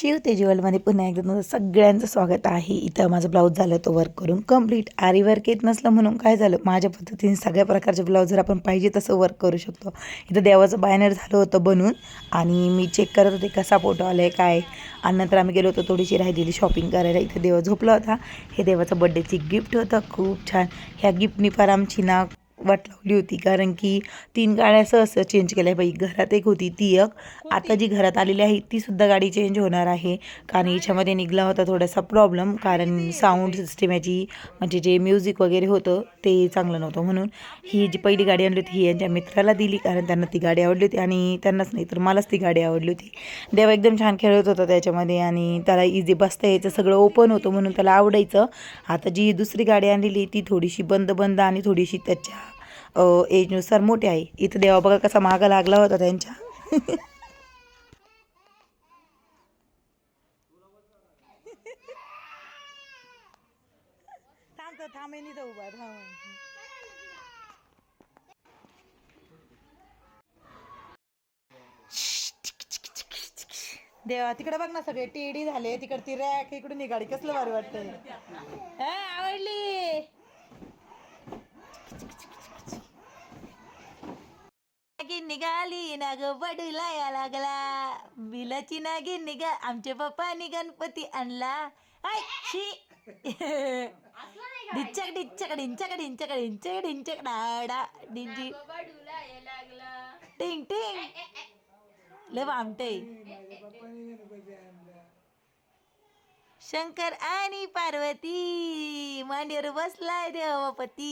शिव तेजवालमध्ये पुन्हा एकदा तुमचं सगळ्यांचं स्वागत आहे. इथं माझं ब्लाऊज झालं तो वर्क करून कंप्लीट आरी वर्क येत नसलं म्हणून काय झालं? माझ्या पद्धतीने सगळ्या प्रकारचे ब्लाऊज जर आपण पाहिजे तसं वर्क करू शकतो. इथं देवाचं बॅनर झालं होतं बनून आणि मी चेक करत होते कसा फोटो आला आहे काय? आणि नंतर आम्ही गेलो होतो थोडीशी राहिलेली शॉपिंग करायला. इथं देवा झोपला होता. हे देवाचं बड्डेची गिफ्ट होतं. खूप छान. ह्या गिफ्टनी फार आमची ना वाट लावली होती. कारण की तीन गाड्या सहज चेंज केल्या बाई. घरात एक होती ती एक आता जी घरात आलेली आहे ती सुद्धा गाडी चेंज होणार आहे. कारण याच्यामध्ये निघला होता थोडासा प्रॉब्लेम कारण साऊंड सिस्टीम याची म्हणजे जे म्युझिक वगैरे होतं ते चांगलं नव्हतं. म्हणून ही जी पहिली गाडी आणली होती ही यांच्या मित्राला दिली. कारण त्यांना ती गाडी आवडली होती आणि त्यांनाच नाही तर मलाच ती गाडी आवडली होती. देवा एकदम छान खेळत होता त्याच्यामध्ये आणि त्याला इझी बसता यायचं सगळं ओपन होतं म्हणून त्याला आवडायचं. आता जी दुसरी गाडी आणलेली ती थोडीशी बंद बंद आणि थोडीशी त्याच्या एजनुसार मोठी आहे. इथं देवा बघा कसा मागा लागला होता त्यांच्या. देवा तिकडे बघ ना सगळे टेडी झाले. तिकडे ती रॅक इकडून ही गाडी कसलं भारी वाटतंय. हा, आवडली. नागिन निघाली ना ग बडूला या लागला. बिलाची नागिन निघा आमच्या पप्पानी गणपती आणला. आय शी. डिच्चक डिच्चक डिंचक डिंचक डिंचक डिंचक डाडा. डिंची टिंग टिंग. लय भामटे शंकर आणि पार्वती मांडीवर बसलाय देवपती.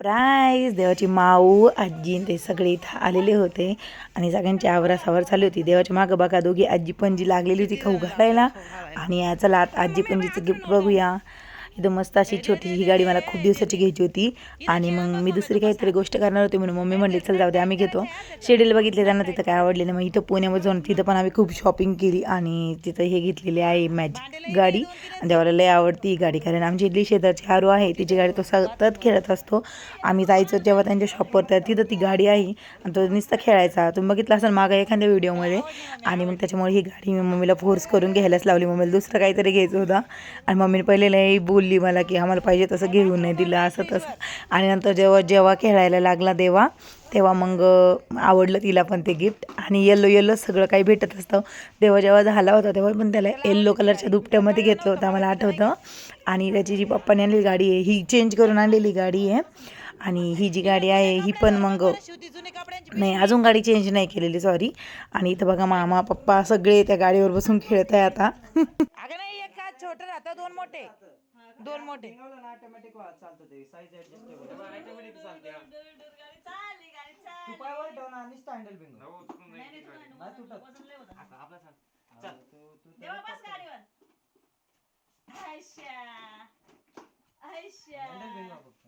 प्राईज देवाची माऊ आजी आणि ते सगळे इथं आलेले होते. आणि सगळ्यांची आवरासावर चालू होती. देवाच्या मागं बघा दोघी आजी पणजी लागलेली होती खाऊ घालायला. आणि या चला आता आजी पणजीचं गिफ्ट बघूया. इथं मस्त अशी छोटीशी ही गाडी मला खूप दिवसाची घ्यायची होती. आणि मग मी दुसरी काहीतरी गोष्ट करणार होती म्हणून मम्मी म्हणली चल जाऊ दे आम्ही घेतो. शेड्यूल बघितले त्यांना तिथं काय आवडले नाही. मग इथं पुण्यामध्ये जाऊन तिथं पण आम्ही खूप शॉपिंग केली आणि तिथं हे घेतलेली आहे मॅजिक गाडी. आणि देवाला लय आवडती ही गाडी कारण आमची इथली शेजारची हारू आहे तिची गाडी तो सतत खेळत असतो. आम्ही जायचो जेव्हा त्यांच्या शॉपवर तर तिथं ती गाडी आहे आणि तो नुसता खेळायचा. तुम्ही बघितलं असेल मागं एखाद्या व्हिडिओमध्ये आणि मग त्याच्यामुळे ही गाडी मी मम्मीला फोर्स करून घ्यायलाच लावली. मम्मीला दुसरं काहीतरी घ्यायचं होतं. आणि मम्मीने पहिले लई बोलली मला की आम्हाला पाहिजे तसं घेऊन नाही दिलं असं तसं. आणि नंतर जेव्हा जेव्हा खेळायला लागला देवा तेव्हा मग आवडलं तिला पण ते गिफ्ट आणि येल्लो येल्लो सगळं काही भेटत असतं. तेव्हा जेव्हा झाला होता तेव्हा पण त्याला येल्लो कलरच्या दुपट्यामध्ये घेतलं होतं मला आठवतं. आणि त्याची जी पप्पाने आणलेली गाडी आहे ही चेंज करून आणलेली गाडी आहे. आणि ही जी गाडी आहे ही पण मग नाही अजून गाडी चेंज नाही केलेली सॉरी आणि इथं बघा मामा पप्पा सगळे त्या गाडीवर बसून खेळत आहे आता छोटे राहतात दोन मोठे. दोन मोठे. ऑटोमॅटिक चालतं ते. साईज ऍडजस्टेबल ऑटोमॅटिक चालते तू पाय वर ठेव ना आणि स्टँडल बिंग नाही तुटत. आपला चल. हँडल बिंग फक्त.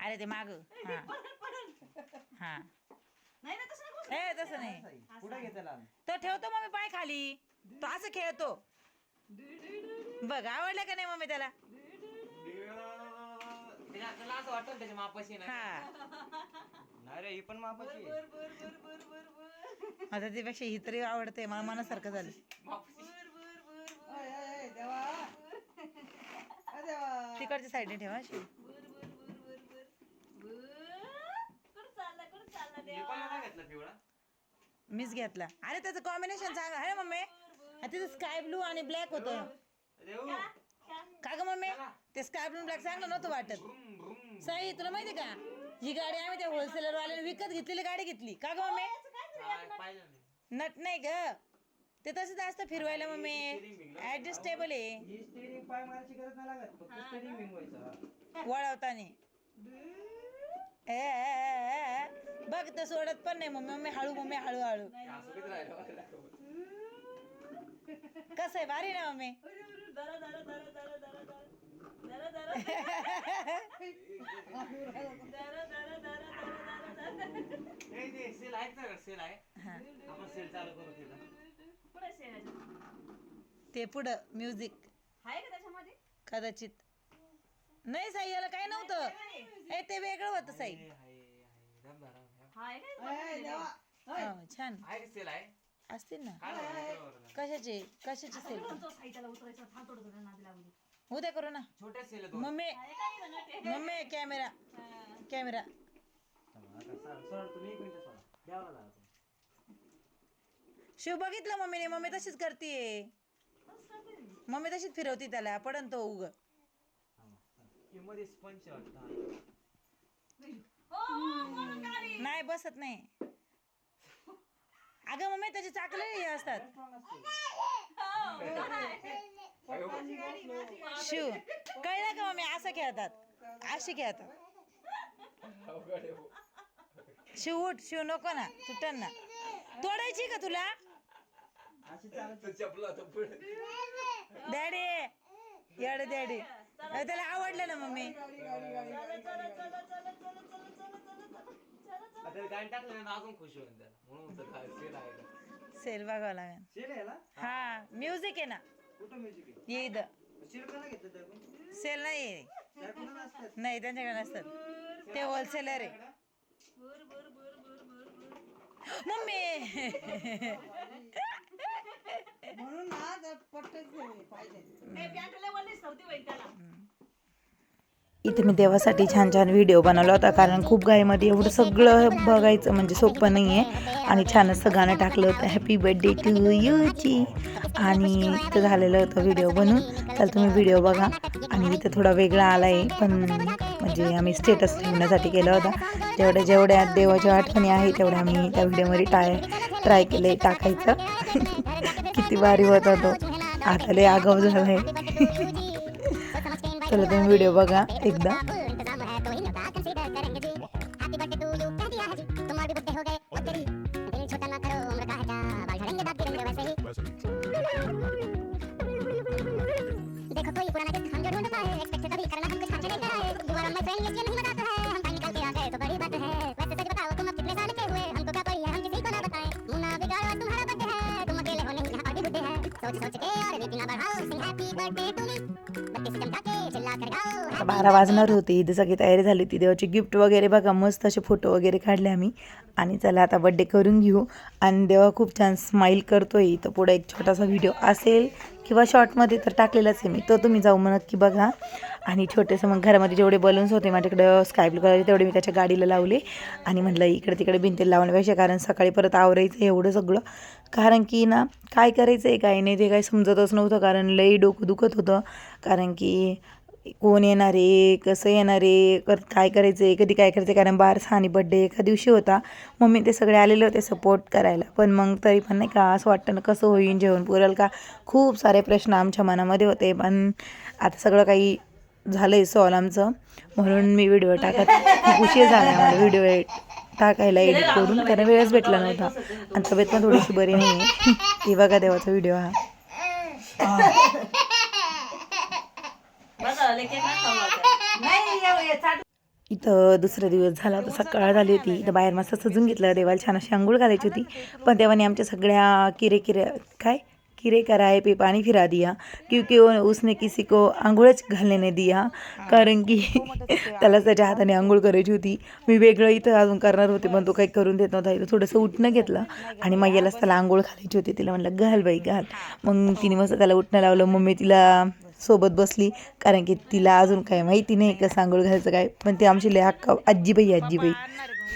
अरे ते माग. हा. हा. ए तसं नाही. पुढे घे त्याला तो ठेवतो मम्मी पाय खाली. तो असं खेळतो. बघ आवडलं का नाही मम्मी त्याला? त्याला असं वाटतं त्याच्या मापाशी हा. नाही रे ही पण मापाची आहे. आता त्यापेक्षा ही तरी आवडते मला मनासारखं झालं. तिकडच्या साईडने ठेवा अशी. हे पण नाही घेतला पिवळा. मीच घेतला. अरे त्याचं कॉम्बिनेशन सांग. अरे मम्मी? हा, तिथं स्काय ब्लू आणि ब्लॅक होतं. का? ग मम्मी? ते स्काय ब्लू ब्लॅक चांगलं नव्हतं वाटत. साई तुला माहिती का? ही गाडी आम्ही त्या होलसेलर वाल्याने विकत घेतलेली गाडी घेतली. का ग मम्मी? हा. नट नाही. ग. ते तसंच असतं फिरवायला मम्मी. ऍडजस्टेबल आहे. ही वळवताने. ए. बघ तर सोडत पण नाही मम्मी. मम्मी हळू मम्मी हळू हळू. कसं आहे भारी ना मम्मी सेल आहे का सेल आहे आपण सेल चालू करू तिथं ते पुढं म्युझिक आहे का त्याच्यामध्ये कदाचित नाही साई याला काय नव्हतं ए ते वेगळं होतं साई हाय, हाय, दमदार, हाय. हो, छान आहे सेल आहे असतील ना? कशाचे? कशाची सेल उद्या करू ना. छोट्या sale. Mummy mummy camera camera Shiv बघितलं मम्मीने. मम्मी तशीच करते मम्मी तशीच फिरवती त्याला. पडन तो उग. मध्ये स्पंच वाटतं. नाही बसत नाही. अगं मम्मी त्याचे चाकले हे असतात. शिव कळलं का मम्मी? असं खेळतात. अशी खेळतात. शिव उठ. शिव नको ना. तुटन ना. तोडायची का तुला? डॅडी येड डॅडी. त्याला आवडलं ना मम्मी. आता गाणी टाकलं ना अजून खुश होईल त्याला. म्हणून तर काय सेल आहे का? सेल बघावं लागेल. सेल आहे ना? हा म्युझिक आहे ना. कुठं म्युझिक आहे? ये इथं. सेल का घेतलं त्या पण सेल नाही आहे. त्या कुणाला असतात? नाही त्यांच्याकडे नसतात. ते होलसेलर आहे. मम्मी! म्हणून ना पट्टच पाहिजे. इथे मी देवासाठी छान छान व्हिडिओ बनवला होता कारण खूप गायमध्ये एवढं सगळं बघायचं म्हणजे सोपं नाही आहे आणि छान असं गाणं टाकलं होतं हॅपी बर्थडे टू यूची आणि इथं झालेलं होतं व्हिडिओ बनवून. तर तुम्ही व्हिडिओ बघा. आणि इथं थोडा वेगळा आला आहे पण म्हणजे आम्ही स्टेटस ठेवण्यासाठी केला होता. जेवढ्या जेवढ्या देवाच्या आठवणी आहे तेवढ्या आम्ही त्या व्हिडिओमध्ये टाय ट्राय केले टाकायचं. किती भारी होता तो. आता लय आगाव आहे चला तुम्ही व्हिडिओ बघा एकदा. देखो है सोच सोच के और बारा वाजणार होते. इथे सगळी तयारी झाली होती. देवाची गिफ्ट वगैरे बघा मस्त असे फोटो वगैरे काढले आम्ही. आणि चला आता बड्डे करून घेऊ. आणि देवा खूप छान स्माईल करतोय. इथं पुढे एक छोटासा व्हिडिओ असेल किंवा शॉर्टमध्ये तर टाकलेलाच आहे मी. तो तुम्ही जाऊ मग नक्की बघा. आणि छोटेसं मग घरामध्ये जेवढे बलून्स होते माझ्याकडे स्काय ब्लू कलर तेवढे मी त्याच्या गाडीला लावले. आणि म्हटलं इकडे तिकडे भिंतीला लावण्यापेक्षा कारण सकाळी परत आवरायचं एवढं सगळं. कारण की ना काय करायचं आहे काय नाही ते काही समजतच नव्हतं. कारण लई डोकं दुखत होतं. कारण की कोण येणार आहे? कसं येणार आहे? कर काय करायचं आहे कधी काय करायचं आहे कारण बारसा आणि बड्डे एका दिवशी होता. मम्मी ते सगळे आलेले होते सपोर्ट करायला. पण मग तरी पण नाही का असं वाटतं ना कसं होईन जेवण? पुरेल का खूप सारे प्रश्न आमच्या मनामध्ये होते. पण आता सगळं काही झालं आहे सॉल्व आमचं. म्हणून मी व्हिडिओ टाकत खूप उशीर झाला मला व्हिडिओ टाकायला एडिट करून. कारण वेळच भेटला नव्हता. आणि तब्येत पण थोडीशी बरी नाही आहे ती बघा देवाचा व्हिडिओ हा. इथं दुसरा दिवस झाला होता सकाळ झाली होती. इथं बाहेर मस्त सजून घेतलं देवाला छान अशी आंघोळ घालायची होती. पण देवाने आमच्या सगळ्या किरे किरे काय? किरे कराय पे पाणी फिरा दिया. क्योंकि उसने किसी को आंघोळच घालण्याने दिया. कारण की त्यालाच त्याच्या हाताने आंघोळ करायची होती. मी वेगळं इथं अजून करणार होते पण तो काही करून देत नव्हता. इथं थोडंसं उठणं घेतलं आणि मग यालाच त्याला आंघोळ घालायची होती. तिला म्हटलं घाल बाई घाल. मग तिने मस्त त्याला उठणं लावलं. मम्मी तिला सोबत बसली. कारण की तिला अजून काय माहिती नाही कसं आंघोळ घालायचं काय. पण ती आमची लय हक्का आजीबाई आजीबाई.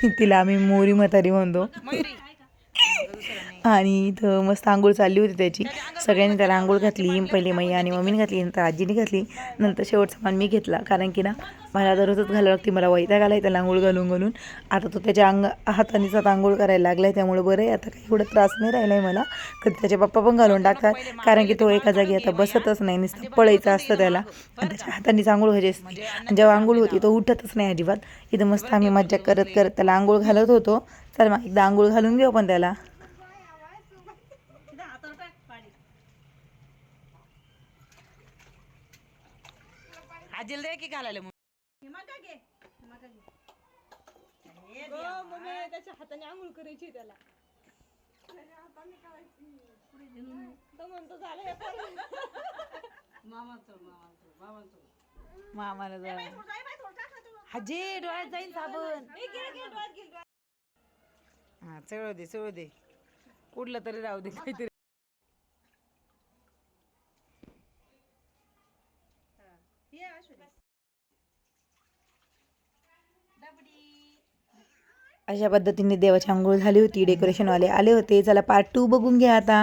तिला आम्ही मोरी म्हातारी म्हणतो. आणि इथं मस्त आंघोळ चालली होती त्याची. सगळ्यांनी त्याला आंघोळ घातली पहिले मैया आणि मम्मीने घातली नंतर आजीने घातली नंतर शेवटचा मान मी घेतला. कारण की ना मला दररोजच घालावं लागते मला वैताग आला त्याला आंघोळ घालून घालून. आता तो त्याच्या अंग हातानेच आता आंघोळ करायला लागला आहे त्यामुळे बरं आहे. आता काही एवढं त्रास नाही राहिला आहे मला. कधी त्याचे पप्पा पण घालून टाकतात कारण की तो एका जागी आता बसतच नाही नुसतं पळायचं असतं त्याला. आणि त्याच्या हातानेच आंघोळ व्हायची असते. आणि जेव्हा आंघोळ होती तो उठतच नाही अजिबात. इथं मस्त आम्ही मज्जा करत करत त्याला आंघोळ घालत होतो. चल मग एकदा आंघोळ घालून घेऊ पण त्याला. आजील दे की घालायला मग. हो, मम्मी त्याच्या हाताने आंघोळ करायची त्याला. तो म्हणतो झालं हे पण. मामाला जा. हजे डोळ्यात जाईन साबण. हा चळू दे चळू दे. कुठलं तरी राहू दे काहीतरी. अशा पद्धतीने देवाची आंघोळ झाली होती डेकोरेशनवाले आले होते. चला पार्ट टू बघून घ्या आता.